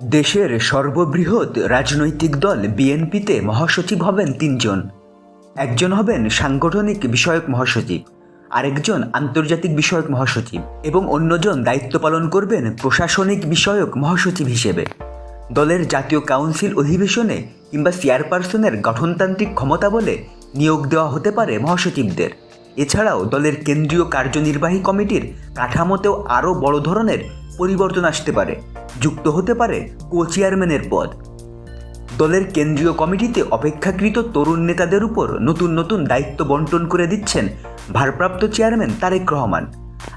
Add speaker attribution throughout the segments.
Speaker 1: দেশের সর্ববৃহৎ রাজনৈতিক দল বিএনপিতে মহাসচিব হবেন তিনজন। একজন হবেন সাংগঠনিক বিষয়ক মহাসচিব, আরেকজন আন্তর্জাতিক বিষয়ক মহাসচিব এবং অন্যজন দায়িত্ব পালন করবেন প্রশাসনিক বিষয়ক মহাসচিব হিসেবে। দলের জাতীয় কাউন্সিল অধিবেশনে কিংবা চেয়ারপারসনের গঠনতান্ত্রিক ক্ষমতা বলে নিয়োগ দেওয়া হতে পারে মহাসচিবদের। এছাড়াও দলের কেন্দ্রীয় কার্যনির্বাহী কমিটির কাঠামোতেও আরও বড় ধরনের পরিবর্তন আসতে পারে। যুক্ত হতে পারে কো চেয়ারম্যানের পদ। দলের কেন্দ্রীয় কমিটিতে অপেক্ষাকৃত তরুণ নেতাদের উপর নতুন নতুন দায়িত্ব বন্টন করে দিচ্ছেন ভারপ্রাপ্ত চেয়ারম্যান তারেক রহমান।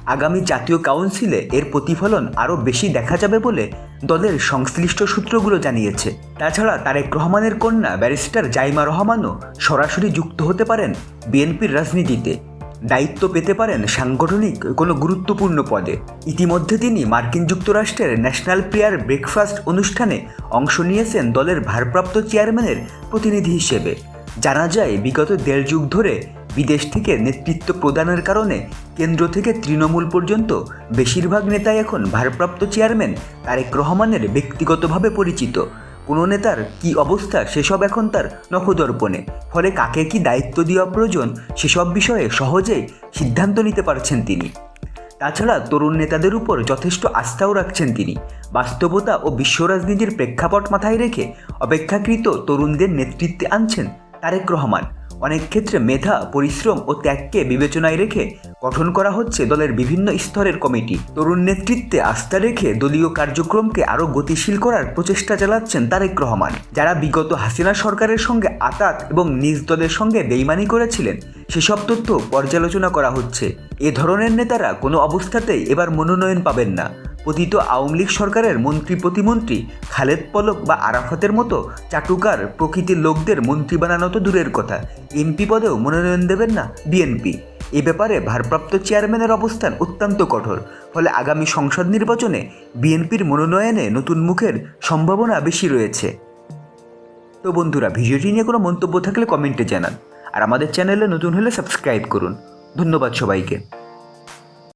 Speaker 1: আগামী জাতীয় কাউন্সিলে এর প্রতিফলন আরও বেশি দেখা যাবে বলে দলের সংশ্লিষ্ট সূত্রগুলো জানিয়েছে। তাছাড়া তারেক রহমানের কন্যা ব্যারিস্টার জাইমা রহমানও সরাসরি যুক্ত হতে পারেন বিএনপির রাজনীতিতে। দায়িত্ব পেতে পারেন সাংগঠনিক কোনো গুরুত্বপূর্ণ পদে। ইতিমধ্যে তিনি মার্কিন যুক্তরাষ্ট্রের ন্যাশনাল প্রেয়ার ব্রেকফাস্ট অনুষ্ঠানে অংশ নিয়েছেন দলের ভারপ্রাপ্ত চেয়ারম্যানের প্রতিনিধি হিসেবে। জানা যায়, বিগত দেড় যুগ ধরে বিদেশ থেকে নেতৃত্ব প্রদানের কারণে কেন্দ্র থেকে তৃণমূল পর্যন্ত বেশিরভাগ নেতাই এখন ভারপ্রাপ্ত চেয়ারম্যান তারেক রহমানের ব্যক্তিগতভাবে পরিচিত। কোনো নেতার কি অবস্থা সেসব এখন তার নখদর্পণে। ফলে কাকে কি দায়িত্ব দেওয়া প্রয়োজন সেসব বিষয়ে সহজেই সিদ্ধান্ত নিতে পারছেন তিনি। তাছাড়া তরুণ নেতাদের উপর যথেষ্ট আস্থাও রাখছেন তিনি। বাস্তবতা ও বিশ্ব রাজনীতির প্রেক্ষাপট মাথায় রেখে অপেক্ষাকৃত তরুণদের নেতৃত্বে আনছেন তারেক রহমান। অনেক ক্ষেত্রে মেধা, পরিশ্রম ও ত্যাগকে বিবেচনায় রেখে গঠন করা হচ্ছে দলের বিভিন্ন স্তরের কমিটি। তরুণ নেতৃত্বে আস্থা রেখে দলীয় কার্যক্রমকে আরও গতিশীল করার প্রচেষ্টা চালাচ্ছেন তারেক রহমান। যারা বিগত হাসিনা সরকারের সঙ্গে আতাত এবং নিজ দলের সঙ্গে বেইমানি করেছিলেন, সেসব তথ্য পর্যালোচনা করা হচ্ছে। এ ধরনের নেতারা কোনো অবস্থাতেই এবার মনোনয়ন পাবেন না। পতিত আওয়ামী লীগ সরকারের মন্ত্রী প্রতিমন্ত্রী খালেদ পলক বা আরাফাতের মতো চাটুকার প্রকৃতির লোকদের মন্ত্রী বানানো তো দূরের কথা। এমপি পদেও মনোনয়ন দেবেন না বিএনপি। এ ব্যাপারে ভারপ্রাপ্ত চেয়ারম্যানের অবস্থান অত্যন্ত কঠোর, ফলে আগামী সংসদ নির্বাচনে বিএনপির মনোনয়নে নতুন মুখের সম্ভাবনা বেশি রয়েছে। তো বন্ধুরা, ভিডিওটি নিয়ে কোনো মন্তব্য থাকলে কমেন্টে জানান। আর আমাদের চ্যানেলে নতুন হলে সাবস্ক্রাইব করুন। ধন্যবাদ সবাইকে।